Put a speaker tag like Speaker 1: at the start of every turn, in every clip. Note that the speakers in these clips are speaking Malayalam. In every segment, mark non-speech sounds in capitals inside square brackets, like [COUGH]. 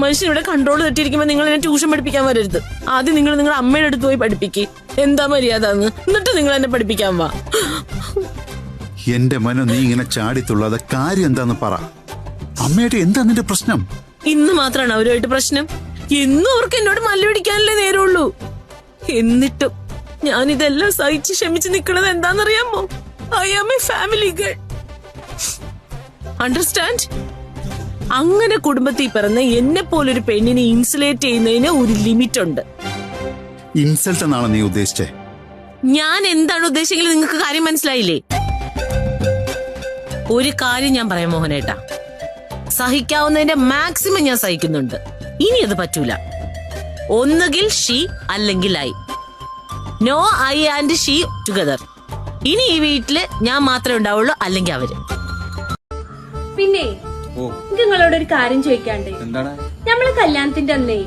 Speaker 1: മനുഷ്യൻ ഇവിടെ കൺട്രോൾ തെറ്റിയിരിക്കുമ്പോ നിങ്ങൾ എന്നെ ട്യൂഷൻ പഠിപ്പിക്കാൻ വരരുത്. ആദ്യം നിങ്ങൾ നിങ്ങളുടെ അമ്മയുടെ അടുത്ത് പോയി പഠിപ്പിക്ക്. എന്താ മര്യാദ എന്നിട്ട് നിങ്ങൾ എന്നെ പഠിപ്പിക്കാൻ വാ.
Speaker 2: എന്റെ മനു നീ ഇങ്ങനെ ചാടിത്തുള്ളാതെ കാര്യം എന്താന്ന് പറ. അമ്മയുടെ എന്താ നിന്റെ പ്രശ്നം?
Speaker 1: ഇന്ന് മാത്രമാണ് അവരുമായിട്ട് പ്രശ്നം. എന്നും അവർക്ക് എന്നോട് മല്ലുപിടിക്കാനല്ലേ നേരമുള്ളൂ. എന്നിട്ടും ഞാൻ ഇതെല്ലാം സഹിച്ച് ക്ഷമിച്ച് നിൽക്കുന്നത് എന്താണെന്നറിയാമോ? I am a family girl understand അങ്ങനെ കുടുംബത്തിൽ പിറന്ന എന്നെ പോലൊരു പെണ്ണിനെ ഇൻസുലേറ്റ് ചെയ്യുന്നതിന് ഒരു ലിമിറ്റ് ഉണ്ട്.
Speaker 2: ഇൻസൾട്ട് എന്നാണ് നീ ഉദ്ദേശിച്ചേ?
Speaker 1: ഞാൻ എന്താണ് ഉദ്ദേശിക്കുന്നത് നിങ്ങൾക്ക് കാര്യം മനസ്സിലായില്ലേ? ഒരു കാര്യം ഞാൻ പറയാം മോഹനേട്ടാ. സഹിക്കാവുന്നതിന്റെ മാക്സിമം ഞാൻ സഹിക്കുന്നുണ്ട്. ഇനി അത് പറ്റൂല. ഒന്നുകിൽ ഷീ അല്ലെങ്കിൽ I no I and she together ഇനി ഈ വീട്ടിൽ ഞാൻ മാത്രമേ ഉണ്ടാവുള്ളൂ അല്ലെങ്കിൽ അവർ.
Speaker 3: പിന്നെ എനിക്ക് നിങ്ങളോട് ഒരു കാര്യം ചോദിക്കാണ്ട്. നമ്മളെ കല്യാണത്തിന്റെ അന്നേ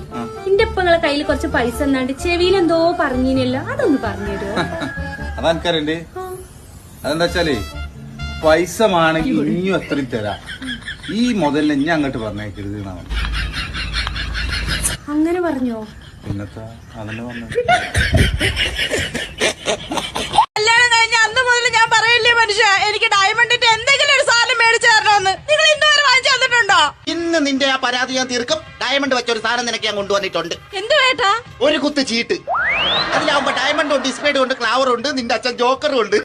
Speaker 3: എന്റെ ഇപ്പൊ നിങ്ങളെ കയ്യിൽ കുറച്ച് പൈസ എന്നാണ്ട് ചെവിയിൽ എന്തോ പറഞ്ഞിനല്ലോ അതൊന്ന് പറഞ്ഞു തരുമോ [LAUGHS]
Speaker 4: അതെനിക്കറിയണ്ട് അതെന്താ വെച്ചാലേ പൈസ ആണെങ്കിൽ ഇനിയും അത്രയും തരാം. ഈ മുതലിനെ ഞാൻ അങ്ങോട്ട് പറഞ്ഞേക്കരുത്
Speaker 3: അങ്ങനെ പറഞ്ഞോ?
Speaker 4: പിന്നത്തെ അതന്നെ പറഞ്ഞു
Speaker 5: കല്യാണം കഴിഞ്ഞ അന്ന് മുതൽ ഞാൻ പറയില്ലേ മനുഷ്യ എനിക്ക് ഡയമണ്ടിന്റെ എന്തെങ്കിലും ഒരു സാധനം മേടിച്ചു തരണമെന്ന് നിങ്ങൾ ഇന്ന് വരെ വാങ്ങിച്ചു തന്നിട്ടുണ്ടോ
Speaker 6: ഇന്ന് നിന്റെ ആ പരാതി ഞാൻ തീർക്കും. ഡയമണ്ട് വെച്ച ഒരു സാധനം നിനക്ക് ഞാൻ കൊണ്ടുവന്നിട്ടുണ്ട്.
Speaker 5: എന്ത് വേട്ടാ?
Speaker 6: ഒരു കുത്ത് ചീട്ട്. അതിലാവുമ്പോ ഉണ്ട് ഡിസ്പ്ലേഡും ഉണ്ട് ക്ലാവറും ഉണ്ട് നിന്റെ അച്ഛൻ ജോക്കറും ഉണ്ട്.